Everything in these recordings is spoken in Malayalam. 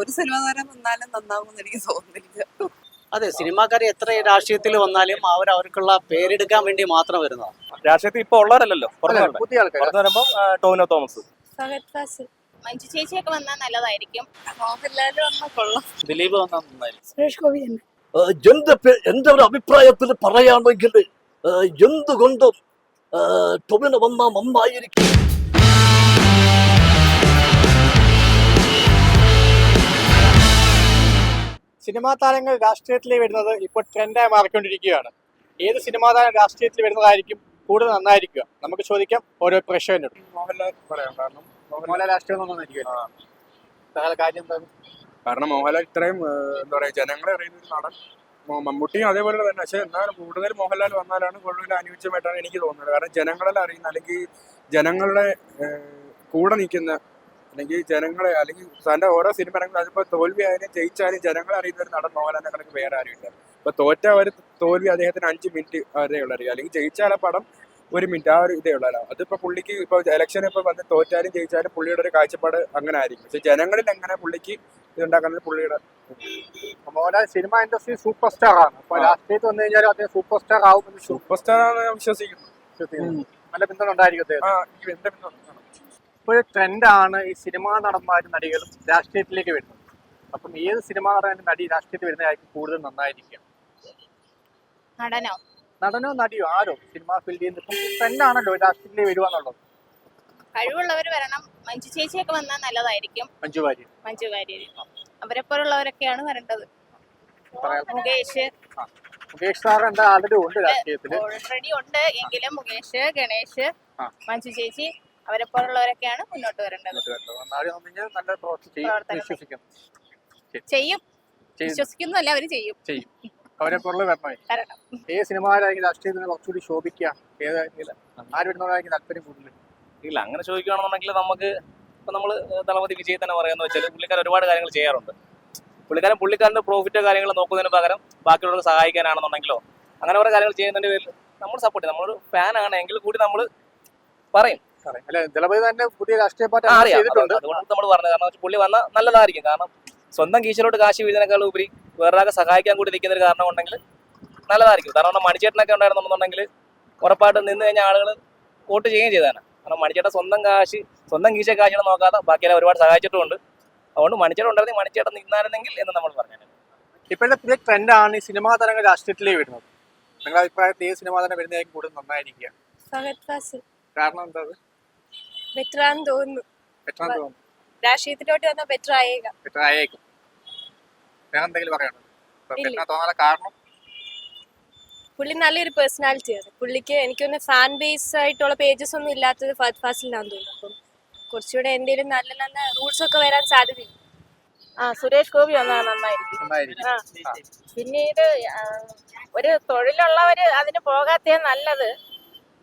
ഒരു സിനിമ താരം വന്നാലും നന്നാവും എനിക്ക് തോന്നുന്നില്ല. അതെ സിനിമാക്കാർ എത്ര രാഷ്ട്രീയത്തിൽ വന്നാലും അവർ അവർക്കുള്ള പേരെടുക്കാൻ വേണ്ടി മാത്രം വരുന്നതാണ്. രാഷ്ട്രീയത്തിൽ ഇപ്പൊ ഉള്ളവരല്ലോ പുറത്തു വരുമ്പോ ആ, ടോവിനോ തോമസ്. മഞ്ജു ചേച്ചിയൊക്കെ വന്നാൽ നല്ലതായിരിക്കും. മോഹൻലാൽ വന്നാൽ കൊള്ളാം. ദിലീപ് വന്നാൽ നന്നായിരിക്കും. സുരേഷ് ഗോപി എന്റെ എന്റെ ഒരു അഭിപ്രായത്തിൽ പറയുകയാണെങ്കിൽ എന്തുകൊണ്ടും ടൊമിനോ വന്നാൽ വന്ന നന്നായിരിക്കും. സിനിമാ താരങ്ങൾ രാഷ്ട്രീയത്തിൽ വരുന്നത് ഇപ്പോൾ ട്രെൻഡായി മാറിക്കൊണ്ടിരിക്കുകയാണ്. ഏത് സിനിമാ താരം രാഷ്ട്രീയത്തിൽ വരുന്നതായിരിക്കും കൂടുതൽ നന്നായിരിക്കുക? നമുക്ക് ചോദിക്കാം ഓരോ പ്രേക്ഷകനോട്. മോഹൻലാൽ കാരണം മോഹൻലാൽ രാഷ്ട്രീയം കാരണം ഇത്രയും എന്താ പറയാ ജനങ്ങളെ അറിയുന്ന ഒരു നടൻ മമ്മൂട്ടിയും അതേപോലെ തന്നെ. പക്ഷെ എന്നാലും കൂടുതൽ മോഹൻലാൽ വന്നാലാണ് കൂടുതൽ അനുയോജ്യമായിട്ടാണ് എനിക്ക് തോന്നുന്നത്. കാരണം ജനങ്ങളെ അറിയുന്ന അല്ലെങ്കിൽ ജനങ്ങളുടെ കൂടെ നിൽക്കുന്ന അല്ലെങ്കിൽ ജനങ്ങളെ അല്ലെങ്കിൽ തന്റെ ഓരോ സിനിമ ഇറങ്ങുമ്പോൾ അതിപ്പോ തോൽവി ആയാലും ജയിച്ചാലും ജനങ്ങളെ അറിയുന്ന ഒരു നടൻ മോഹൻലാലിനെ കണക്ക് വേറെ ആരുമില്ല അപ്പൊ തോറ്റ ഒരു തോൽവി അദ്ദേഹത്തിന് അഞ്ച് മിനിറ്റ് വരെ ഉള്ളറിയാം അല്ലെങ്കിൽ ജയിച്ചാൽ ആ പടം ഒരു മിനിറ്റ് ആ ഒരു ഇതേ ഉള്ളല്ലോ അതിപ്പോ പുള്ളിക്ക് ഇപ്പൊ ഇലക്ഷൻ ഇപ്പൊ വന്ന് തോറ്റാലും ജയിച്ചാലും പുള്ളിയുടെ ഒരു കാഴ്ചപ്പാട് അങ്ങനെ ആയിരിക്കും. പക്ഷെ ജനങ്ങളിൽ എങ്ങനെ പുള്ളിക്ക് ഇതുണ്ടാക്കുന്നത് പുള്ളിയുടെ Mohanlal cinema industry super star ആണ്. അപ്പൊ. രാഷ്ട്രീയത്തിൽ വന്നു കഴിഞ്ഞാൽ അദ്ദേഹം സൂപ്പർ സ്റ്റാർ ആവും സൂപ്പർ സ്റ്റാർ ആണ് വിശ്വസിക്കുന്നു. നല്ല പിന്തുണ ഉണ്ടായിരിക്കും അദ്ദേഹം ഇപ്പോഴും ട്രെൻഡാണ് ഈ സിനിമാ നടന്മാരും നടികളും രാഷ്ട്രീയത്തിലേക്ക് വരുന്നത്. അപ്പം ഏത് സിനിമാ നടനും നടി രാഷ്ട്രീയത്തിൽ വരുന്നതായിരിക്കും കൂടുതൽ നന്നായിരിക്കുക? നടനോ? നടനോ നടിയോ? ആരോ? സിനിമാ ഫീൽഡിൽ നിന്ന് ഇപ്പം ട്രെൻഡാണല്ലോ രാഷ്ട്രീയത്തിലേക്ക് വരുവാന്നുള്ളത് എന്നുള്ളത്. കഴിവുള്ളവർ വരണം. മഞ്ജു ചേച്ചിയൊക്കെ വന്നാൽ നല്ലതായിരിക്കും. മഞ്ജു വാര്യർ മഞ്ജു വാര്യർ അവരെ പോലുള്ളവരൊക്കെയാണ് വരേണ്ടത്. മുകേഷ്. മുകേഷ് സാർ എന്താ ആൾറെഡി ഉണ്ട് രാഷ്ട്രീയത്തിൽ ഓൾറെഡി ഉണ്ട്. എങ്കിലും മുകേഷ് ഗണേഷ് മഞ്ജു ചേച്ചി. അവരെ പോലുള്ളവരൊക്കെയാണ് മുന്നോട്ട് വരേണ്ടത്. ചെയ്യും. പ്രവർത്തനം. വിശ്വസിക്കുന്നല്ല അവർ ചെയ്യും. ചെയ്യും. അവരെ പുറത്ത് വരണമേ വരണം. ഏത് സിനിമകാരായിരിക്കും രാഷ്ട്രീയത്തിൽ നിന്ന് കുറച്ചുകൂടി ശോഭിക്കുക. ഏതായിരിക്കും ആര് വരുന്നവരായിരിക്കും താല്പര്യം കൂടുതൽ. ഇല്ല അങ്ങനെ ചോദിക്കുകയാണെന്നുണ്ടെങ്കിൽ നമുക്ക് ഇപ്പൊ നമ്മൾ തളപതി വിജയ് തന്നെ പറയാന്ന് വെച്ചാൽ പുള്ളിക്കാരൻ ഒരുപാട് കാര്യങ്ങൾ ചെയ്യാറുണ്ട്. പുള്ളിക്കാരൻ പുള്ളിക്കാരന്റെ പ്രോഫിറ്റോ കാര്യങ്ങൾ നോക്കുന്നതിന് പകരം ബാക്കിയുള്ളവർക്ക് സഹായിക്കാനാണെന്നുണ്ടെങ്കിലോ അങ്ങനെ കുറെ കാര്യങ്ങൾ ചെയ്യുന്നതിന്റെ പേരിൽ നമ്മൾ സപ്പോർട്ട് ചെയ്യും. നമ്മളൊരു ഫാൻ ആണ് എങ്കിൽ കൂടി നമ്മൾ പറയും. അല്ലെ ദളപതി തന്നെ പുതിയ രാഷ്ട്രീയ പാർട്ടി ചെയ്തിട്ടുണ്ട്. അതുകൊണ്ട് നമ്മൾ പറഞ്ഞത് കാരണം പുള്ളി വന്ന നല്ലതായിരിക്കും. കാരണം സ്വന്തം കീശിലോട്ട് കാശ് വീഴുന്നതിനേക്കാൾ ഉപരി വേറൊരാൾക്ക് സഹായിക്കാൻ കൂടി നിൽക്കുന്ന ഒരു കാരണം ഉണ്ടെങ്കിൽ നല്ലതായിരിക്കും. കാരണം നമ്മുടെ മണിച്ചേട്ടനൊക്കെ ഉണ്ടായിരുന്നുണ്ടെന്നുണ്ടെങ്കിൽ ഉറപ്പായിട്ട് നിന്ന് കഴിഞ്ഞ ആളുകൾ വോട്ട് ചെയ്യുകയും ചെയ്താണ് കാരണം മണിച്ചേട്ടൻ സ്വന്തം കാശ് സ്വന്തം കീശ കാശിനെ നോക്കാതെ ബാക്കിയെല്ലാം ഒരുപാട് സഹായിച്ചിട്ടുമുണ്ട്. അതുകൊണ്ട് മണിച്ചേട്ടൻ ഉണ്ടായിരുന്നെങ്കിൽ മണിച്ചേട്ടൻ നിന്നായിരുന്നെങ്കിൽ എന്ന് നമ്മൾ പറഞ്ഞു ഇപ്പോഴത്തെ പുതിയ ട്രെൻഡാണ് ഈ സിനിമാ താരങ്ങൾ രാഷ്ട്രീയത്തിലേ വരുന്നത്. നിങ്ങളുടെ അഭിപ്രായത്തിൽ ഏത് സിനിമാ തരം വരുന്നതായിരിക്കും കൂടുതൽ നന്നായിരിക്കുക? കാരണം എന്താ ബെറ്റർ ആണെന്ന് തോന്നുന്നു തോന്നുന്നു. രാഷ്ട്രീയത്തിലോട്ട് വന്നാൽ ബെറ്റർ ആയേക്കാം ബെറ്റർ ആയേക്കും വേറെ എന്തെങ്കിലും പറയണോ ഇല്ല. തോന്നാനുള്ള കാരണം? പുള്ളി നല്ലൊരു പേഴ്സണാലിറ്റിയാണ് പുള്ളിക്ക് എനിക്കൊന്ന് ഫാൻ ബേസ് ആയിട്ടുള്ള പേജസ് ഒന്നും ഇല്ലാത്തത് ഫഹദ് ഫാസിലാന്ന് തോന്നുന്നു. അപ്പം കുറച്ചുകൂടെ എന്തെങ്കിലും നല്ല നല്ല റൂൾസ് ഒക്കെ വരാൻ സാധ്യതയുണ്ട്. ആ സുരേഷ് ഗോപി വന്നാൽ നന്നായിരിക്കും. ആ. പിന്നീട് ഒരു തൊഴിലുള്ളവര് അതിന് പോകാത്തേ നല്ലത്.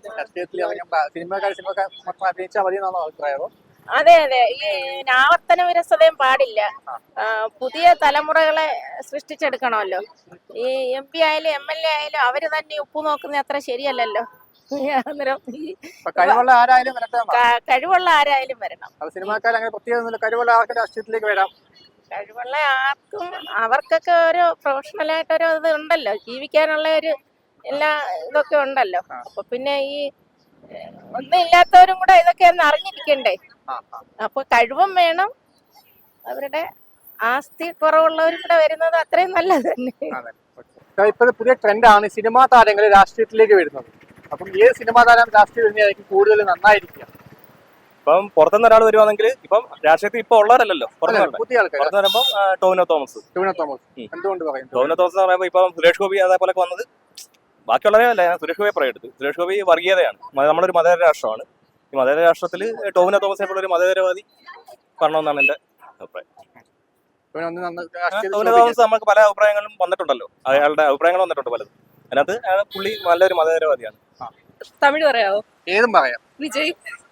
രാഷ്ട്രീയത്തിൽ ഇറങ്ങുമ്പോൾ സിനിമക്കാർ സിനിമക്കാർ മൊത്തം അഭിനയിച്ചാൽ മതി എന്നാണോ അഭിപ്രായമോ അതെ? അതെ ഈ ആവർത്തന വിരസതയും പാടില്ല പുതിയ തലമുറകളെ സൃഷ്ടിച്ചെടുക്കണമല്ലോ. ഈ എം പി ആയാലും എം എൽ എ ആയാലും അവർ തന്നെ ഉപ്പ് നോക്കുന്ന അത്ര ശരിയല്ലല്ലോ. അന്നേരം കഴിവുള്ള ആരായാലും. കഴിവുള്ള ആരായാലും വരണം. സിനിമാക്കാർ അങ്ങനെ പ്രത്യേകം ഒന്നുമില്ല. കഴിവുള്ള ആർക്ക് രാഷ്ട്രീയത്തിലേക്ക് വരാം. കഴിവുള്ള ആർക്കും അവർക്കൊക്കെ ഒരു പ്രൊഫഷണലായിട്ടൊരു ഇത് ഉണ്ടല്ലോ. ജീവിക്കാനുള്ള ഒരു എല്ലാ ഇതൊക്കെ ഉണ്ടല്ലോ. അപ്പൊ പിന്നെ ഈ ഒന്നും ഇല്ലാത്തവരും കൂടെ ഇതൊക്കെ ഒന്ന് അറിഞ്ഞിരിക്കണ്ടേ. അപ്പൊ കഴിവും വേണം. അവരുടെ ആസ്തി കുറവുള്ളവരും കൂടെ വരുന്നത് അത്രയും നല്ലത് തന്നെ. ഇപ്പോഴത്തെ പുതിയ ട്രെൻഡാണ് സിനിമാ താരങ്ങൾ രാഷ്ട്രീയത്തിലേക്ക് വരുന്നത്. അപ്പം ഏത് സിനിമാ താരം രാഷ്ട്രീയം വരുന്നതായിരിക്കും കൂടുതൽ നന്നായിരിക്കുക? ഇപ്പം പുറത്തുനിന്ന് ഒരാൾ വരുവാണെങ്കിൽ ഇപ്പം രാഷ്ട്രീയത്തിൽ ഇപ്പൊ ഉള്ളവരല്ലല്ലോ. പുറത്തു അല്ല, വരണ്ടേ? പുതിയ ആൾക്കാർ പുറത്ത് വരുമ്പോ ടോവിനോ തോമസ്. ടോവിനോ തോമസ്. എന്തുകൊണ്ട് പറയും ടോവിനോ തോമസ് എന്ന് പറയുമ്പോൾ ഇപ്പം സുരേഷ് ഗോപി അതേപോലെ വന്നത് ബാക്കിയുള്ളവരെ അല്ല ഞാൻ സുരേഷ് ഗോപിയെ പറയെടുത്ത് സുരേഷ് ഗോപി വർഗീയതയാണ്. നമ്മളൊരു മതേതര രാഷ്ട്രമാണ്. ഈ മതേതര രാഷ്ട്രത്തിൽ ടോവിനോ തോമസിനെ പോലെ ഒരു മതേതരവാദി പറഞ്ഞെന്നാണ് എന്റെ അഭിപ്രായം. തോമസ് നമുക്ക് പല അഭിപ്രായങ്ങളും വന്നിട്ടുണ്ടല്ലോ. അയാളുടെ അഭിപ്രായങ്ങൾ വന്നിട്ടുണ്ട് പലതും. അതിനകത്ത് അയാൾ പുള്ളി നല്ലൊരു മതേതരവാദിയാണ്. തമിഴ് പറയാവോ? ഏതും പറയാം. വിജയ്.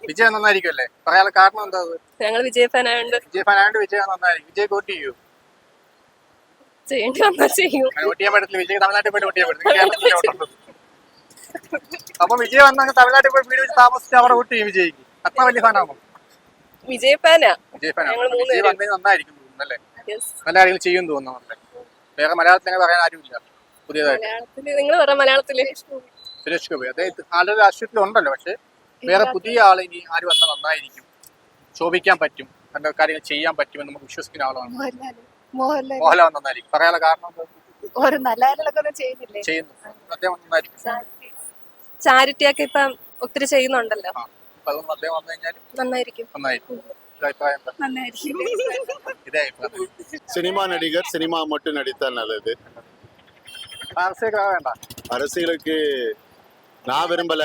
വിജയ് നന്നായിരിക്കും അല്ലേ പറയാനുള്ള കാരണം എന്താ ഞങ്ങൾ വിജയ് ഫാൻ ആയതുകൊണ്ട് വിജയ് ഫാനായോണ്ട് വിജയ് നന്നായിരിക്കും. വിജയ് വോട്ട് ചെയ്യൂ ചെയ്യേണ്ടി വന്നാൽ ചെയ്യും അങ്ങനെ വോട്ട് ചെയ്യാൻ പറ്റത്തില്ല വിജയ് തമിഴ്നാട്ടിൽ പോയി വോട്ട് ചെയ്യാൻ പറ്റില്ല കേരളത്തിലേ ചെയ്യും അപ്പൊ വിജയ് വന്നാൽ തമിഴ്നാട്ടിൽ പോയി വീട് വെച്ച് താമസിച്ച് അവിടെ വോട്ട് ചെയ്യും വിജയ്ക്ക്. അത്ര വലിയ ഫാനാണോ? വിജയ് ഫാനാ. വിജയ് മൂന്ന് വിജയ് പേരും. വന്നത് നന്നായിരിക്കും തോന്നുന്നു അല്ലേ? നല്ല കാര്യങ്ങൾ ചെയ്യും തോന്നുന്നു വേറെ മലയാളത്തിൽ പറയാൻ ആരുമില്ല. പുതിയതായിട്ട്. നിങ്ങൾ പറ മലയാളത്തിൽ. സുരേഷ് ഗോപി. അദ്ദേഹം ആളുടെ രാഷ്ട്രീയത്തിൽ ഉണ്ടല്ലോ പക്ഷെ വേറെ പുതിയ ആൾ ഇനി ആര് വന്നാൽ നന്നായിരിക്കും. ശോഭിക്കാൻ പറ്റും. നല്ല കാര്യങ്ങൾ ചെയ്യാൻ പറ്റുമെന്ന് നമുക്ക് വിശ്വസിക്കുന്ന ആളാണ്. മോഹൻലാൽ മോഹൻലാൽ മോഹൻലാൽ നന്നായിരിക്കും പറയാനുള്ള കാരണം എന്താ? ഒരു നല്ല കാര്യങ്ങളൊക്കെ ഒന്നും ചെയ്യുന്നില്ലേ ചെയ്യുന്നു അദ്ദേഹം നന്നായിരിക്കും ചാരിറ്റി ഒക്കെ ഇപ്പം ഒത്തിരി ചെയ്യുന്നുണ്ടല്ലോ അപ്പൊ അതുകൊണ്ട് അദ്ദേഹം വന്നു കഴിഞ്ഞാൽ നന്നായിരിക്കും നന്നായിരിക്കും ഇത് അഭിപ്രായം എന്താ? നന്നായിരിക്കും ഇതേ അഭിപ്രായം சினிமா நடிகர் சினிமா மட்டும் நடித்தால் நல்லது മാനസിക വേണ്ട அரசியலுக்கு நான் விரும்பல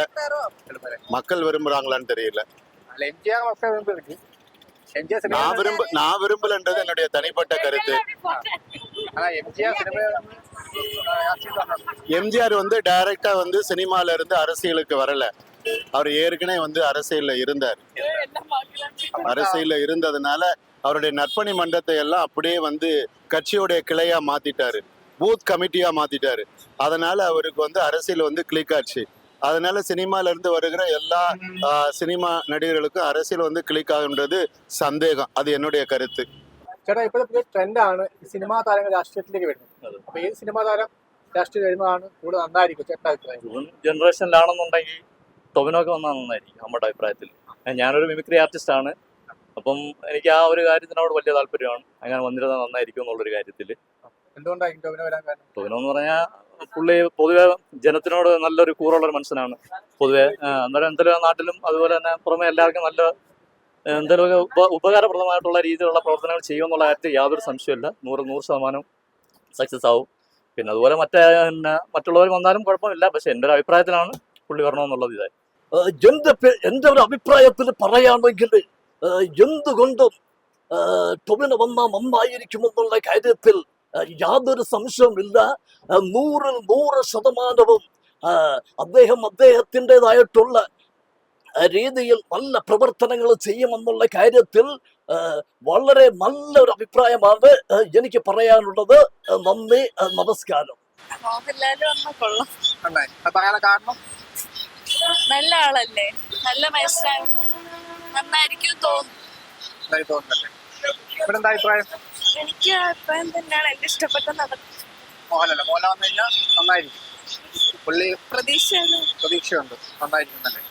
എളുപ്പമല്ലേ? மக்கள் விரும்புறாங்களான்னு தெரியல അല്ല എം ജി ആർ ഒക്കെ நான் விரும்ப நான் விரும்பலன்றது என்னுடைய தனிப்பட்ட கருத்து. எம்ஜிஆர் வந்து டைரக்டா வந்து சினிமால இருந்து அரசியலுக்கு வரல. அவர் ஏற்கனவே வந்து அரசியல்ல இருந்தார். அரசியல்ல இருந்ததுனால அவருடைய நற்பணி மன்றத்தை எல்லாம் அப்படியே வந்து கட்சியுடைய கிளையா மாத்திட்டாரு. பூத் கமிட்டியா மாத்திட்டாரு. அதனால அவருக்கு வந்து அரசியல் வந்து கிளிக் ஆச்சு. அதனால சினிமால இருந்து வருகிற எல்லா ஆ, சினிமா நடிகர்களுக்கும் அரசியல் வந்து கிளிக் ஆகுன்றது சந்தேகம் அது என்னுடைய கருத்து ചേട്ടാ ഇപ്പോഴത്തെ പുതിയ ട്രെൻഡാണ് സിനിമാ താരങ്ങൾ രാഷ്ട്രീയത്തിലേക്ക് വരുന്നത് അപ്പൊ ഏത് സിനിമാ താരം രാഷ്ട്രീയം വരുന്നതാണ് കൂടുതൽ നന്നായിരിക്കും ചേട്ടാ അഭിപ്രായം ജനറേഷനിലാണെന്നുണ്ടെങ്കിൽ ടൊവിനോക്ക് വന്നാൽ നന്നായിരിക്കും നമ്മുടെ അഭിപ്രായത്തിൽ ഞാനൊരു മിമിക്രി ആർട്ടിസ്റ്റ് ആണ് അപ്പം എനിക്ക് ആ ഒരു കാര്യത്തിനോട് വലിയ താല്പര്യമാണ് അങ്ങനെ വന്നിരുന്നാൽ നന്നായിരിക്കും എന്നുള്ളൊരു കാര്യത്തിൽ എന്തുകൊണ്ടായിരിക്കും ടോവിനോ വരാൻ കാരണം? ടൊവിനോ എന്ന് പറഞ്ഞാൽ പുള്ളി പൊതുവെ ജനത്തിനോട് നല്ലൊരു കൂറുള്ളൊരു മനുഷ്യനാണ്. പൊതുവെ അന്നേരം എന്തെങ്കിലും നാട്ടിലും അതുപോലെ തന്നെ പുറമെ എല്ലാവർക്കും നല്ല എന്തെങ്കിലുമൊക്കെ ഉപ ഉപകാരപ്രദമായിട്ടുള്ള രീതിയിലുള്ള പ്രവർത്തനങ്ങൾ ചെയ്യുമെന്നുള്ള കാര്യത്തിൽ യാതൊരു സംശയമില്ല നൂറ് നൂറ് ശതമാനം സക്സസ് ആവും. പിന്നെ അതുപോലെ മറ്റേ പിന്നെ മറ്റുള്ളവർ വന്നാലും കുഴപ്പമില്ല. പക്ഷെ എന്റെ ഒരു അഭിപ്രായത്തിലാണ് പുള്ളി വരണമെന്നുള്ളത് ഇതായി. ഏഹ് എന്റെ എന്റെ ഒരു അഭിപ്രായത്തിൽ പറയുകയാണെങ്കിൽ എന്തുകൊണ്ടും ടൊവിനോ വന്നാൽ നന്നായിരിക്കുമെന്നുള്ള കാര്യത്തിൽ യാതൊരു സംശയവുമില്ല. ഇല്ല നൂറിൽ നൂറ് ശതമാനവും അദ്ദേഹം അദ്ദേഹത്തിന്റെതായിട്ടുള്ള രീതിയിൽ നല്ല പ്രവർത്തനങ്ങൾ ചെയ്യുമെന്നുള്ള കാര്യത്തിൽ വളരെ നല്ലൊരു അഭിപ്രായമാണ് എനിക്ക് പറയാനുള്ളത്. നന്ദി നമസ്കാരം. നല്ല ആളല്ലേ? നല്ല മനുഷ്യൻ നന്നായിരിക്കും തോന്നുന്നു. ഇവിടെ എന്താ അഭിപ്രായം? എനിക്ക് അഭിപ്രായം തന്നെയാണ്. എന്റെ ഇഷ്ടപ്പെട്ട നടൻ. മോഹൻലാൽ. മോഹൻലാൽ വന്നു കഴിഞ്ഞാൽ നന്നായിരിക്കും. പുള്ളി പ്രതീക്ഷയാണ്. പ്രതീക്ഷയുണ്ട്. നന്നായിരിക്കും തന്നെ.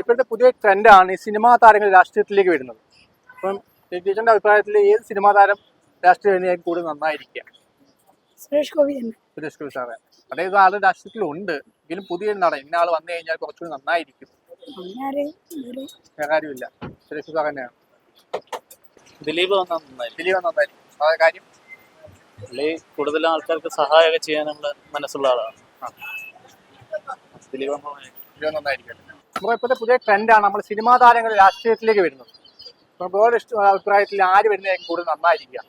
ഇപ്പോഴത്തെ പുതിയ ട്രെൻഡാണ് ഈ സിനിമാ താരങ്ങൾ രാഷ്ട്രീയത്തിലേക്ക് വരുന്നത്. അപ്പം ടീച്ചറിന്റെ അഭിപ്രായത്തിൽ ഏത് സിനിമാ താരം രാഷ്ട്രീയ കൂടുതൽ നന്നായിരിക്കുക? സുരേഷ് ഗോപി സുരേഷ് ഗോപി സാറേ. അതായത് ആൾ രാഷ്ട്രീയത്തിലുണ്ട്. എങ്കിലും പുതിയ നടൻ. ഇന്ന ആൾ വന്നു കഴിഞ്ഞാൽ കുറച്ചുകൂടി നന്നായിരിക്കും. കാര്യമില്ല സുരേഷ് സാർ തന്നെയാണ്? ദിലീപ് വന്നാൽ നന്നായിരിക്കും. ദിലീപ് നന്നായിരിക്കും. അതാ കാര്യം? പുള്ളി കൂടുതൽ ആൾക്കാർക്ക് സഹായമൊക്കെ ചെയ്യാനുള്ള മനസ്സുള്ള ആളാണ്. ദിലീപ് ദിലീപ് നന്നായിരിക്കും. ഇപ്പോഴത്തെ പുതിയ ട്രെൻഡാണ് നമ്മൾ സിനിമാ താരങ്ങൾ രാഷ്ട്രീയത്തിലേക്ക് വരുന്നത്. അപ്പോൾ വേറെ ഇഷ്ട അഭിപ്രായത്തിൽ ആര് വരുന്നതായിരിക്കും കൂടുതൽ നന്നായിരിക്കുക?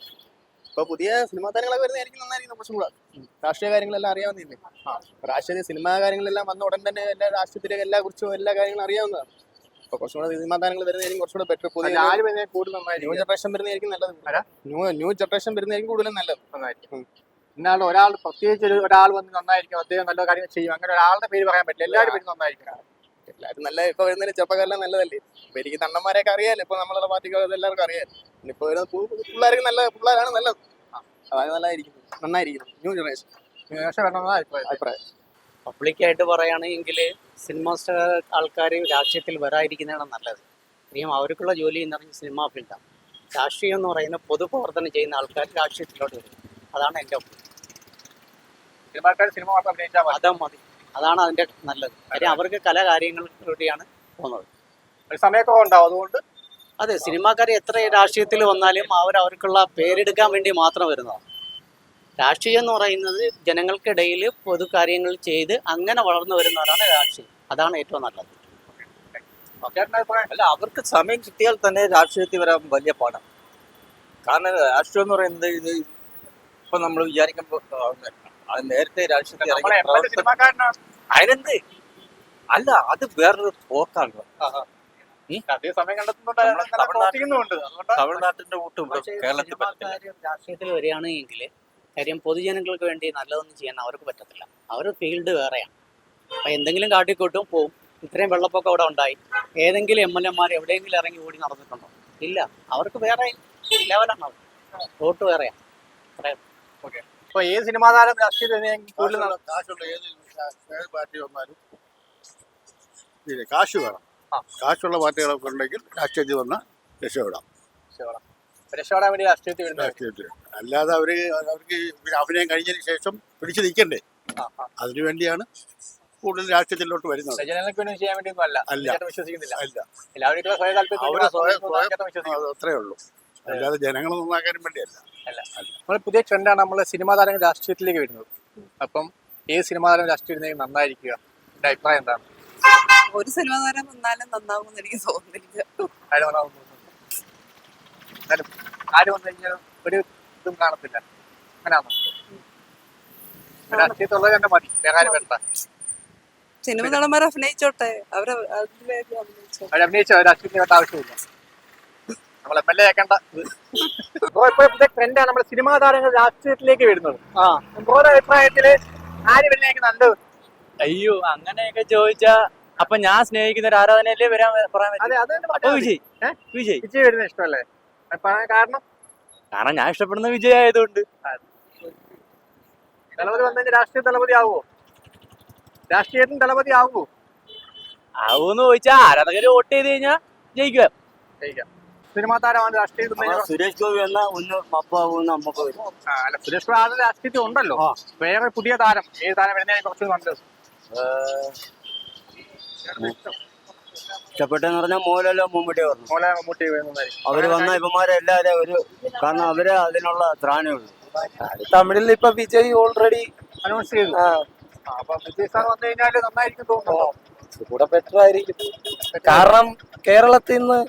ഇപ്പൊ പുതിയ സിനിമാ താരങ്ങളൊക്കെ വരുന്നതായിരിക്കും നന്നായിരിക്കും കുറച്ചും കൂടെ. രാഷ്ട്രീയ കാര്യങ്ങളെല്ലാം അറിയാവുന്നില്ലേ രാഷ്ട്രീയ സിനിമാ കാര്യങ്ങളെല്ലാം വന്ന ഉടൻ തന്നെ എല്ലാ രാഷ്ട്രീയത്തിലേക്ക് എല്ലാ കുറിച്ചും എല്ലാ കാര്യങ്ങളും അറിയാവുന്നതാണ്. അപ്പൊ കുറച്ചും കൂടെ സിനിമാ താരങ്ങൾ വരുന്നതായിരിക്കും കുറച്ചുകൂടെ ബെറ്റർ പുതിയ ആര് വരുന്നതായിരിക്കും കൂടുതൽ ന്യൂ നന്നായിരിക്കും ജനറേഷൻ വരുന്നതായിരിക്കും നല്ലത്. ആരാ? ന്യൂ ന്യൂ ജനറേഷൻ വരുന്നതായിരിക്കും കൂടുതലും നല്ലത്. നന്നായിരിക്കും. ഇന്നാൾ ഒരാൾ പ്രത്യേകിച്ച് ഒരു ഒരാൾ വന്ന് നന്നായിരിക്കും അദ്ദേഹം നല്ല കാര്യങ്ങൾ ചെയ്യും. അങ്ങനെ ഒരാളുടെ പേര് പറയാൻ പറ്റില്ല. എല്ലാവരും പേര് നന്നായിരിക്കും. എല്ലാവരും നല്ല ഇപ്പൊ വരുന്നതിന് ചെറുപ്പക്കാരെല്ലാം നല്ലതല്ലേ? ഇപ്പൊ എനിക്ക് തണ്ണന്മാരെയൊക്കെ അറിയാലോ ഇപ്പൊ നമ്മളുടെ പാർട്ടിക്ക് എല്ലാവർക്കും അറിയാലോ. ഇപ്പൊ വരുന്ന പു- പിള്ളേർക്ക് നല്ല പിള്ളേരാണ് നല്ലത്. അതായത് നല്ലതായിരിക്കും നന്നായിരിക്കും. ന്യൂ ജനറേഷൻ പക്ഷെ വേണമെന്നാണ് അഭിപ്രായം അഭിപ്രായം. പബ്ലിക്കായിട്ട് പറയുകയാണെങ്കിൽ സിനിമ സ്റ്റാർ ആൾക്കാർ രാഷ്ട്രീയത്തിൽ വരാതിരിക്കുന്നതാണ് നല്ലത്. കാര്യം അവർക്കുള്ള ജോലി എന്ന് പറഞ്ഞാൽ സിനിമാ ഫീൽഡാണ് രാഷ്ട്രീയം എന്ന് പറയുന്ന പൊതുപ്രവർത്തനം ചെയ്യുന്ന ആൾക്കാർ രാഷ്ട്രീയത്തിലോട്ട് വരും. അതാണ് എന്റെ. സിനിമാക്കാർ സിനിമ മാത്രം അഭിനയിച്ചാൽ മതി. അതാ മതി. അതാണ് അതിന്റെ നല്ലത്. കാര്യം അവർക്ക് കല കാര്യങ്ങളിലൂടെയാണ് പോകുന്നത് സമയമൊക്കെ ഉണ്ടാവും. അതുകൊണ്ട് അതെ സിനിമാക്കാർ എത്ര രാഷ്ട്രീയത്തിൽ വന്നാലും അവർ അവർക്കുള്ള പേരെടുക്കാൻ വേണ്ടി മാത്രം വരുന്നതാണ്. രാഷ്ട്രീയം എന്ന് പറയുന്നത് ജനങ്ങൾക്കിടയിൽ പൊതു കാര്യങ്ങൾ ചെയ്ത് അങ്ങനെ വളർന്നു വരുന്നവരാണ് രാഷ്ട്രീയം. അതാണ് ഏറ്റവും നല്ലത്. അല്ല അവർക്ക് സമയം കിട്ടിയാൽ തന്നെ രാഷ്ട്രീയത്തിൽ വരാൻ വലിയ പാടാണ്. കാരണം രാഷ്ട്രീയം എന്ന് പറയുന്നത് ഇത് ഇപ്പൊ നമ്മൾ വിചാരിക്കുമ്പോൾ അത് നേരത്തെ രാഷ്ട്രീയത്തിൽ ഇറങ്ങി അതിനെന്ത്? അല്ല അത് വേറൊരു പോക്കാണ്. തമിഴ്നാട്ടിന്റെ കൂട്ടും കേരളത്തിൽ രാഷ്ട്രീയത്തിൽ വരികയാണെങ്കിൽ കാര്യം പൊതുജനങ്ങൾക്ക് വേണ്ടി നല്ലതൊന്നും ചെയ്യാൻ അവർക്ക് പറ്റത്തില്ല. അവർ ഫീൽഡ് വേറെയാണ്. അപ്പം എന്തെങ്കിലും കാട്ടിക്കൂട്ടും പോവും. ഇത്രയും വെള്ളപ്പൊക്കം അവിടെ ഉണ്ടായി. ഏതെങ്കിലും എം എൽ എമാർ എവിടെയെങ്കിലും ഇറങ്ങി ഓടി നടന്നിട്ടുണ്ടോ? ഇല്ല. അവർക്ക് വേറെ ലെവലാണ് അവർ വോട്ട് വേറെയാ. ഇപ്പൊ ഏത് സിനിമാ താരം രാഷ്ട്രീയത്തിൽ കൂടുതൽ കാശുള്ള ഏത് ഏത് പാർട്ടി വന്നാലും ഇല്ല, കാശ് വേണം. കാശുള്ള പാർട്ടികളൊക്കെ ഉണ്ടെങ്കിൽ രാഷ്ട്രീയത്തിൽ വന്നാൽ രക്ഷപ്പെടാം. രക്ഷപ്പെടാം. രക്ഷപ്പെടാൻ വേണ്ടി രാഷ്ട്രീയത്തിൽ വരുന്നത് അല്ലാതെ അവർ അവർക്ക് അഭിനയം കഴിഞ്ഞതിന് ശേഷം പിടിച്ചു നിൽക്കണ്ടേ? അതിനു വേണ്ടിയാണ് കൂടുതൽ രാഷ്ട്രീയത്തിലോട്ട് വരുന്നത്. അത്രേ ഉള്ളൂ. അല്ലാതെ ജനങ്ങളെ നന്നാക്കാനും വേണ്ടിയല്ല. നമ്മൾ പുതിയ ട്രെൻഡാണ് നമ്മൾ സിനിമാ താരങ്ങൾ രാഷ്ട്രീയത്തിലേക്ക് വരുന്നത്. അപ്പം ഏത് സിനിമാ താരം രാഷ്ട്രീയത്തിൽ നന്നായിരിക്കുക? എന്റെ അഭിപ്രായം എന്താണ്? ഒരു സിനിമാ താരം വന്നാലും നന്നാവും എനിക്ക് തോന്നുന്നില്ല. എന്നാലും ആര് വന്നു കഴിഞ്ഞാൽ ഒരു ഇതും കാണത്തില്ല. അങ്ങനെയാണോ രാഷ്ട്രീയത്തുള്ളത് തന്നെ മതി. വേറെ വേണ്ട സിനിമ നടന്മാർ അഭിനയിച്ചോട്ടെ. അവരെ അഭിനയിച്ചോ. അവർ അഭിനയിച്ച? രാഷ്ട്രീയത്തിന് വേണ്ട ആവശ്യമില്ല. നമ്മൾ എം എൽ എ ആക്കേണ്ട. ഇപ്പൊ പുതിയ ട്രെൻഡാണ് നമ്മുടെ സിനിമാ താരങ്ങൾ രാഷ്ട്രീയത്തിലേക്ക് വരുന്നത്. ആ. ബ്രോയുടെ അഭിപ്രായത്തിൽ ആര് വരുന്നതായിരിക്കും നല്ലത്? അയ്യോ അങ്ങനെയൊക്കെ ചോദിച്ചാ അപ്പൊ ഞാൻ സ്നേഹിക്കുന്ന ഒരു ആരാധനയല്ലേ വരാൻ പറയാൻ മതി. വിജയ്. വിജയ്. വിജയ് വരുന്ന ഇഷ്ടമല്ലേ? കാരണം. കാരണം ഞാൻ ഇഷ്ടപ്പെടുന്ന വിജയ് ആയതുകൊണ്ട് ദളപതി വന്നു രാഷ്ട്രീയ ദളപതി ആവുമോ രാഷ്ട്രീയത്തിന് തലപതി ആവുമോ ആവൂന്ന് ചോദിച്ചാ ആരാധകര് വോട്ട് ചെയ്ത് കഴിഞ്ഞാ ജയിക്കുക. ജയിക്കാം. സിനിമാ താരമാണ് രാഷ്ട്രീയത്തിൽ സുരേഷ് ഗോപി എന്ന ഒന്ന് മപ്പാവുന്ന നമുക്ക് വരും. അല്ല സുരേഷ് പ്രസാദ് രാഷ്ട്രീയത്തിൽ ഉണ്ടല്ലോ. വേറെ പുതിയ താരം ഏത് താരം വരുന്ന കുറച്ച് നല്ലത് ഇഷ്ടപ്പെട്ടെന്ന് പറഞ്ഞാൽ മോഹൻലാലോ മമ്മൂട്ടി പറഞ്ഞു മോലെ മമ്മൂട്ടി അവർ വന്ന ഇവന്മാരെ എല്ലാവരും ഒരു കാരണം അവർ അതിനുള്ള ത്രാണേ ഉള്ളൂ. തമിഴിൽ ഇപ്പൊ വിജയ് ഓൾറെഡി അനൗൺസ് ചെയ്തു. ആ, അപ്പൊ വിജയ് സാർ വന്നു കഴിഞ്ഞാൽ നന്നായിരിക്കും തോന്നുന്നു. കൂടെ ബെറ്റർ ആയിരിക്കും കാരണം കേരളത്തിൽ നിന്ന്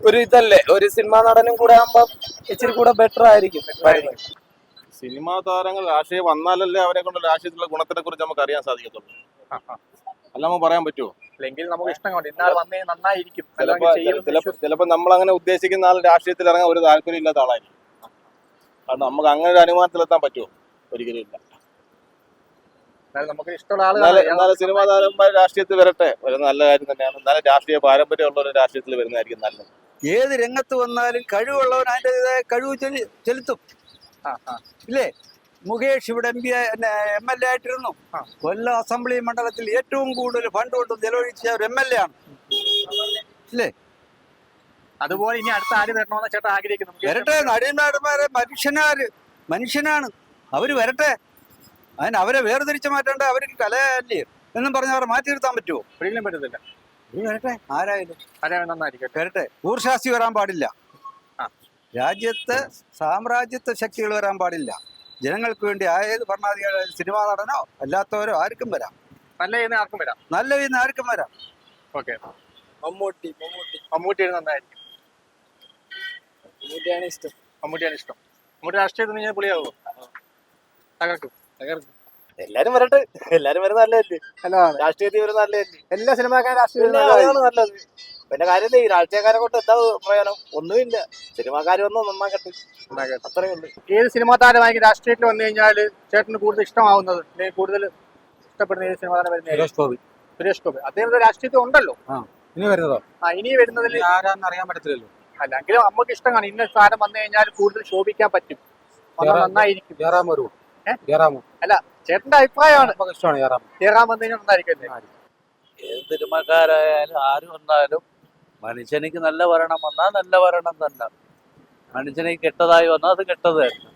ഒരു ഇതല്ലേ ഒരു സിനിമാ നടനും കൂടെ ആകുമ്പോ ഇച്ചിരി കൂടെ ബെറ്റർ ആയിരിക്കും. സിനിമാ താരങ്ങൾ രാഷ്ട്രീയം വന്നാലല്ലേ അവരെ കൊണ്ട് രാഷ്ട്രീയത്തിലുള്ള ഗുണത്തിനെ കുറിച്ച് നമുക്ക് അറിയാൻ സാധിക്കത്തുള്ളൂ. അല്ല നമുക്ക് പറയാൻ പറ്റുമോ അല്ലെങ്കിൽ നമുക്ക് ഇഷ്ടം കൊണ്ട് ഇന്നാൾ വന്നേ നന്നായിരിക്കും. ചിലപ്പോ അല്ലെങ്കിൽ ചെയ്യുമെന്ന് ചിലപ്പോ ചിലപ്പോ നമ്മൾ അങ്ങനെ ഉദ്ദേശിക്കുന്ന ആൾ രാഷ്ട്രീയത്തിൽ ഇറങ്ങാൻ ഒരു താല്പര്യം ഇല്ലാത്ത ആളായിരിക്കും. കാരണം നമുക്ക് അങ്ങനെ ഒരു അനുമാനത്തിലെത്താൻ പറ്റുമോ? ഒരിക്കലും ഇല്ല. എന്നാലും നമുക്ക് ഇഷ്ടമുള്ള ആളുകൾ സിനിമാ താരന്മാർ രാഷ്ട്രീയത്തിൽ വരട്ടെ. ഒരു നല്ല കാര്യം തന്നെയാണ്. എന്നാലും രാഷ്ട്രീയ പാരമ്പര്യമുള്ള ഒരു രാഷ്ട്രീയത്തിൽ വരുന്നതായിരിക്കും നല്ലത്. ഏത് രംഗത്ത് വന്നാലും കഴിവുള്ളവൻ അതിന്റെതായ കഴിവ് ചെലു- ചെലുത്തും. ഇല്ലേ? മുകേഷ് ഇവിടെ M P M L A ആയിട്ടിരുന്നു. Kollam assembly മണ്ഡലത്തിൽ ഏറ്റവും കൂടുതൽ ഫണ്ട് കൊണ്ട് ചെലവഴിച്ച ഒരു എം എൽ എ ആണ്. ഇല്ലേ? അതുപോലെ ഇനി അടുത്ത ആര് വരണമെന്ന് ചേട്ടാ ആഗ്രഹിക്കുന്നു? വരട്ടെ നടിമാരന്മാരെ മനുഷ്യനാര് മനുഷ്യനാണ്. അവർ വരട്ടെ. അതിന് അവരെ വേർതിരിച്ച് മാറ്റേണ്ട അവർക്ക് കലയല്ലേ? എന്നും പറഞ്ഞ് അവരെ മാറ്റി നിർത്താൻ പറ്റുമോ ഒരിക്കലും പറ്റത്തില്ല. വരട്ടെ ആരായാലും. ആരെ നന്നായിരിക്കും വരട്ടെ. ഊർശാസ്തി വരാൻ പാടില്ല. രാജ്യത്ത് സാമ്രാജ്യത്വ ശക്തികൾ വരാൻ പാടില്ല. ജനങ്ങൾക്ക് വേണ്ടി ആയത് ഭരണാധികാരി സിനിമാ നടനോ അല്ലാത്തവരോ ആർക്കും വരാം. നല്ല ചെയ്യുന്ന ആർക്കും വരാം? നല്ല വീന്ന് ആർക്കും വരാം. ഓക്കെ. മമ്മൂട്ടി മമ്മൂട്ടി. മമ്മൂട്ടി നന്നായിരിക്കും. മമ്മൂട്ടിയാണ് ഇഷ്ടം. മമ്മൂട്ടിയാണ് ഇഷ്ടം. മമ്മൂട്ടി രാഷ്ട്രീയത്തിൽ നിന്ന് പുളിയാവോ തകർക്കും. തകർക്കും. എല്ലാരും വരട്ടെ. എല്ലാരും വരുന്ന നല്ലതല്ലേ? നല്ലതാണ്. രാഷ്ട്രീയത്തിൽ വരുന്ന നല്ലതല്ലേ? എല്ലാ സിനിമാക്കാരും രാഷ്ട്രീയം നല്ലത്. പിന്നെ കാര്യമില്ല ഈ രാഷ്ട്രീയക്കാരെ കൊണ്ട് എന്താ പ്രയോജനം? ഒന്നുമില്ല. സിനിമാക്കാർ വന്ന് നന്നാക്കട്ടെ. അത്രേ ഉള്ളൂ. ഏത് സിനിമാ താരമായി രാഷ്ട്രീയത്തിൽ വന്നു കഴിഞ്ഞാൽ ചേട്ടന് കൂടുതൽ ഇഷ്ടമാവുന്നത് അല്ലെങ്കിൽ കൂടുതൽ ഇഷ്ടപ്പെടുന്ന ഏത് സിനിമാ താരം വരുന്നത് സുരേഷ് ഗോപി. സുരേഷ് ഗോപി. അദ്ദേഹം രാഷ്ട്രീയത്തിൽ ഉണ്ടല്ലോ. ഇനി വരുന്നതോ? ആ ഇനി വരുന്നതിൽ ആരാന്ന് അറിയാൻ പറ്റത്തില്ലല്ലോ. അല്ലെങ്കിൽ നമുക്ക് ഇഷ്ടമാണ്. ഇന്ന താരം വന്നു കഴിഞ്ഞാൽ കൂടുതൽ ശോഭിക്കാൻ പറ്റും. നന്നായിരിക്കും. ജയറാം വരൂ. ജയറാമോ. അല്ല ചേട്ടന്റെ അഭിപ്രായമാണ്. ഇഷ്ടമാണ് ജയറാം കേറാൻ വന്നു കഴിഞ്ഞാൽ നന്നായിരിക്കും ഏത് സിനിമക്കാരായാലും ആര് വന്നാലും മനുഷ്യനിക്ക് നല്ല ഭരണം വന്നാൽ നല്ല ഭരണം തന്നെ. മനുഷ്യനിക്ക് കെട്ടതായി വന്നാൽ അത് കെട്ടത് തന്നെ